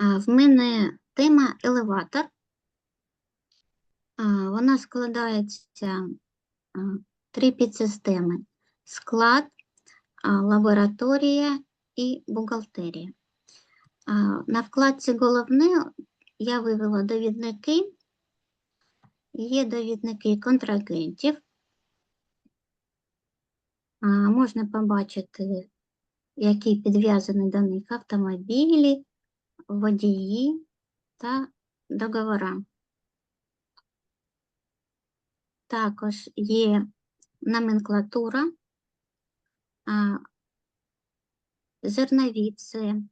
В мене тема елеватор. Вона складається три підсистеми: склад, лабораторія і бухгалтерія. На вкладці головне я вивела довідники. Є довідники контрагентів. Можна побачити, які підв'язані до них автомобілі, водії та договора. Також є номенклатура, зернові це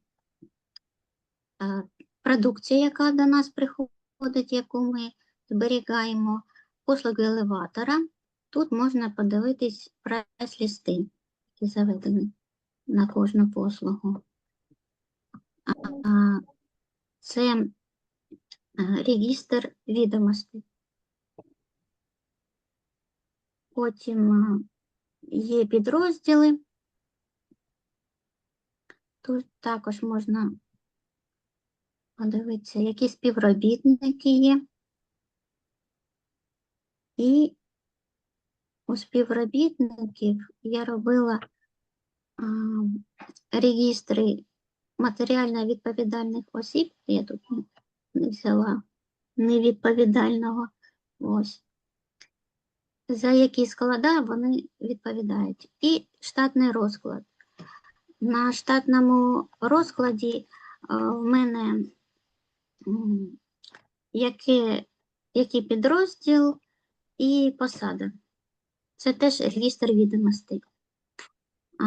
продукція, яка до нас приходить, яку ми зберігаємо, послуги елеватора. Тут можна подивитись прайс-лісти, які заведені на кожну послугу. Це е, регістр відомостей. Потім е, є підрозділи. Тут також можна подивитися, які співробітники є. І у співробітників я робила а, регістри матеріально відповідальних осіб. Я тут не- взяла невідповідального. Ось. За які склада вони відповідають. І штатний розклад. На штатному розкладі в мене яке, який підрозділ і посада. Це теж регістр відомостей. А,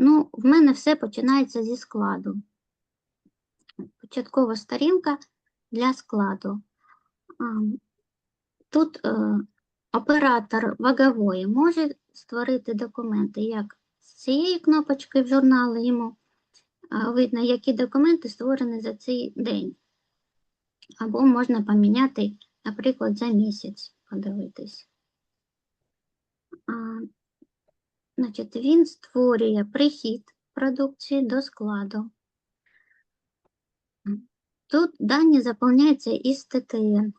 ну, в мене все починається зі складу. Початкова сторінка для складу. Тут е, оператор вагової може створити документи як з цієї кнопочки в журнали йому видно, які документи створені за цей день. Або можна поміняти, наприклад, за місяць подивитись. А, Значить, він створює прихід продукції до складу. Тут дані заповняються із ТТН.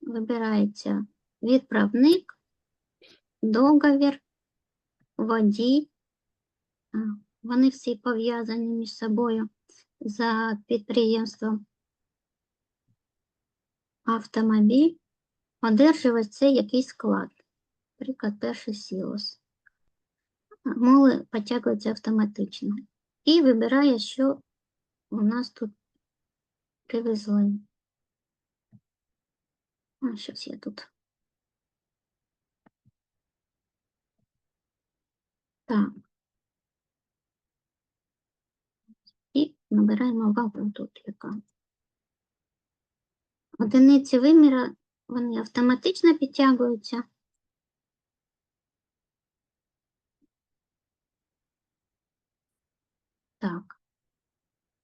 Вибирається відправник, договір, водій. Вони всі пов'язані між собою за підприємством. Автомобіль. Одержувач це якийсь склад. Наприклад, перший сілос. Моли потягуються автоматично. І вибирає, що у нас тут привезли. Щось я тут. Так. І набираємо вагу тут яка. Одиниці виміра, вони автоматично підтягуються. Так.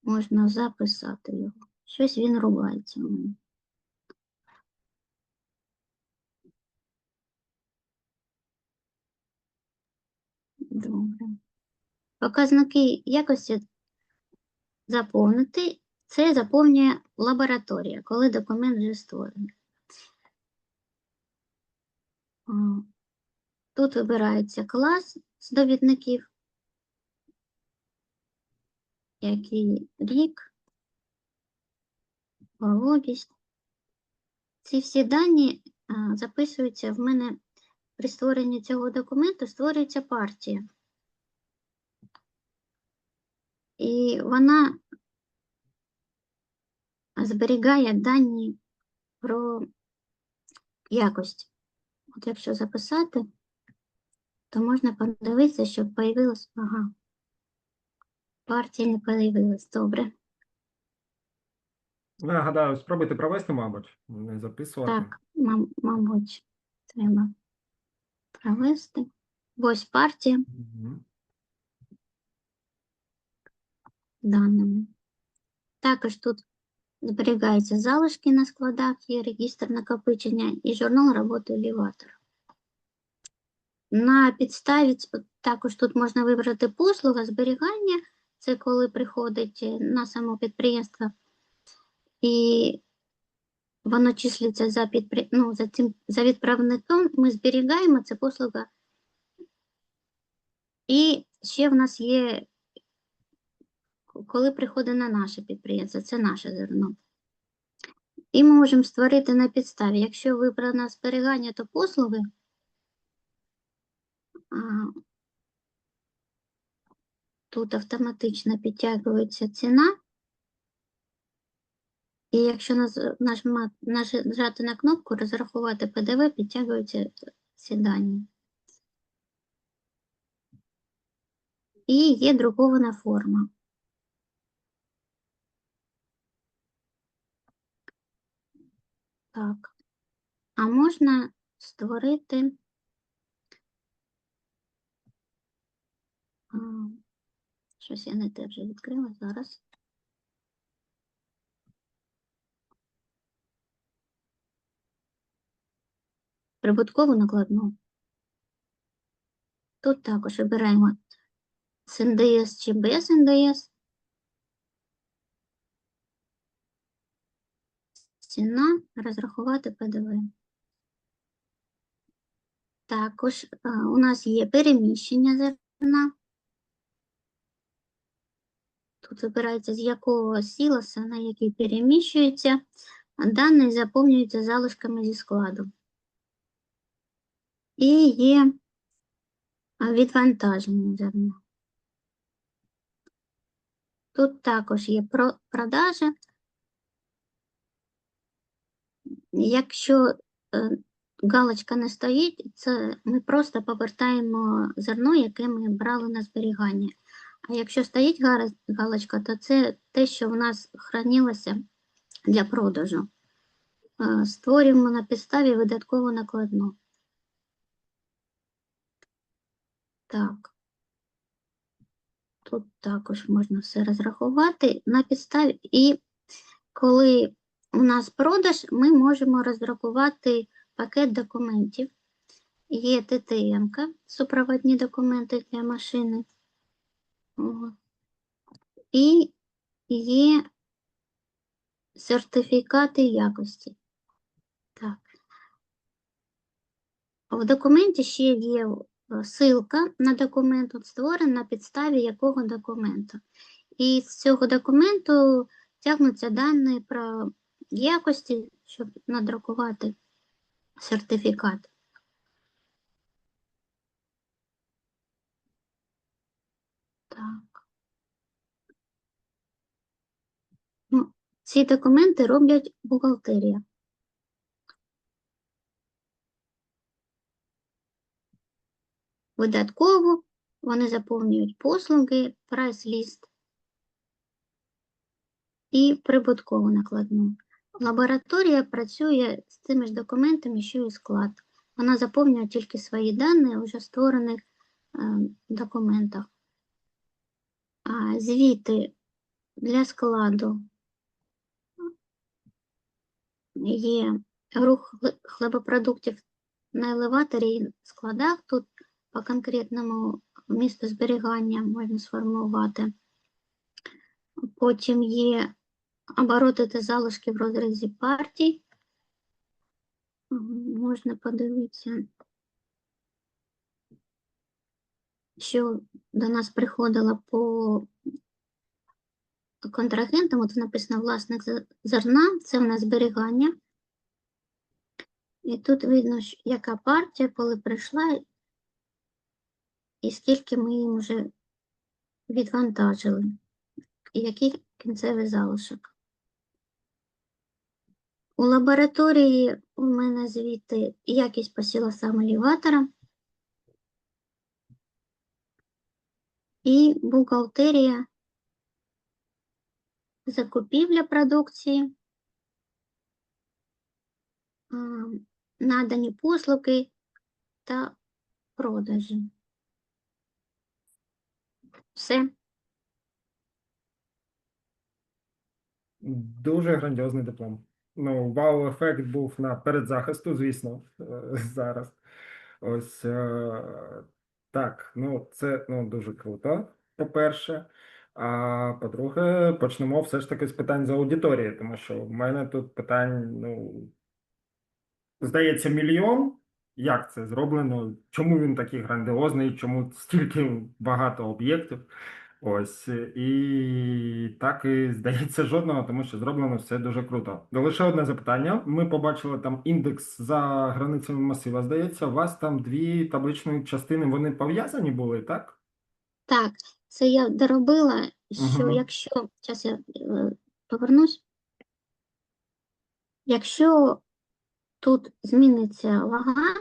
Можна записати його. Щось він рубається у мене. Добре. Показники якості заповнити. Це заповнює лабораторія, коли документ вже створений. Тут вибирається клас з довідників, який рік, вологість. Ці всі дані записуються в мене при створенні цього документу, створюється партія. І вона зберігає дані про якість. От якщо записати, то можна подивитися, щоб появилось, ага, партія не появилась, добре. Ну, я гадаю, спробуйте провести, мабуть, не записувати. Так, мам- мабуть, треба провести. Ось партія Мгм. даними. Також тут зберігаються залишки на складах, є регістр накопичення і журнал роботи елеватора. На підставі також тут можна вибрати послуга зберігання. Це коли приходить е, на само підприємство і воно числиться за, підпри... ну, за, цим... за відправником, ми зберігаємо це послуга. І ще в нас є, коли приходить на наше підприємство, це наше зерно. І ми можемо створити на підставі, якщо вибрано зберігання, то послуги. Тут автоматично підтягується ціна. І якщо нажати на кнопку розрахувати ПДВ, підтягуються ці дані. І є друкована форма. Так. А можна створити. а, Щось я не те вже відкрила зараз. Прибуткову накладну. Тут також обираємо з НДС чи без НДС. Ціна розрахувати ПДВ. Також е, у нас є переміщення зерна. Тут вибирається, з якого сілоса, на який переміщується, дані заповнюються залишками зі складу. І є відвантаження зерна. Тут також є продажа. Якщо е, галочка не стоїть, це ми просто повертаємо зерно, яке ми брали на зберігання. А якщо стоїть галочка, то це те, що в нас хранилося для продажу. Е, Створюємо на підставі видаткову накладну. Так. Тут також можна все розрахувати на підставі. І коли у нас продаж, ми можемо розрахувати пакет документів. Є ттм супроводні документи для машини. І є сертифікати якості. Так. В документі ще є е, ссылка на документ, от створений на підставі якого документу. І з цього документу тягнуться дані про якості, щоб надрукувати сертифікат. Так. Ну, ці документи роблять бухгалтерія. Видатково вони заповнюють послуги, прайс-ліст і прибуткову накладну. Лабораторія працює з цими ж документами, що і склад. Вона заповнює тільки свої дані у вже створених е, документах. А звіти для складу є рух хлебопродуктів на елеваторі і складах. Тут по конкретному місту зберігання можна сформувати. Потім є обороти та залишки в розрізі партій. Можна подивитися, що до нас приходило по контрагентам. От написано власник зерна, це в нас зберігання. І тут видно, яка партія, коли прийшла, і скільки ми їм вже відвантажили, і який кінцевий залишок. У лабораторії у мене звіти якість посіла саме елеватора і бухгалтерія закупівля продукції, надані послуги та продажі. Все. Дуже грандіозний диплом. Ну, вау-ефект був на передзахисту, звісно, е, зараз. Ось е, так, ну це ну, дуже круто, по-перше. А по-друге, почнемо все ж таки з питань з аудиторії, тому що в мене тут питань, ну, здається, мільйон. Як це зроблено? Чому він такий грандіозний? Чому стільки багато об'єктів? Ось і так і здається жодного, тому що зроблено все дуже круто. Лише одне запитання. Ми побачили там індекс за границями масива. Здається, у вас там дві табличні частини, вони пов'язані були, так? Так, це я доробила, що Мгм. якщо, зараз я е, повернусь, якщо тут зміниться вага,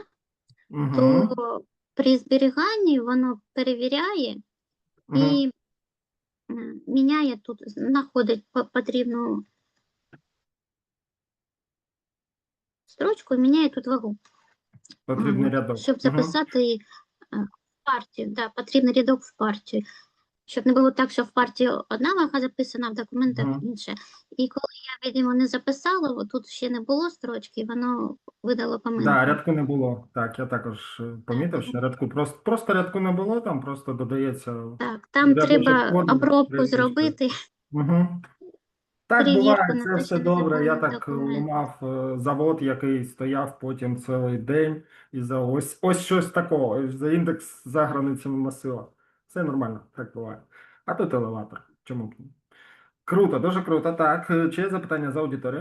Угу. то при зберіганні воно перевіряє і м, міняє тут, знаходить по- потрібну строчку і міняє тут вагу. Потрібний рядок. Щоб Мгм. записати е, в партію, да, потрібний рядок в партію. Щоб не було так, що в партії одна вага записана, в документах Мгм. інша. І коли я, видимо, не записала, тут ще не було строчки, воно видало помилку. Да, рядку не було. Так, я також е, помітив, що рядку просто, просто рядку не було, там просто додається. Так, там треба обробку зробити. Угу. Так буває, це все добре. Я так документ. ламав е, завод, який стояв потім цілий день, і за ось ось щось такого, за індекс за границями масива. Все нормально, так буває. А тут елеватор. Чому? Круто, дуже круто. Так, е, чи є запитання з аудиторії?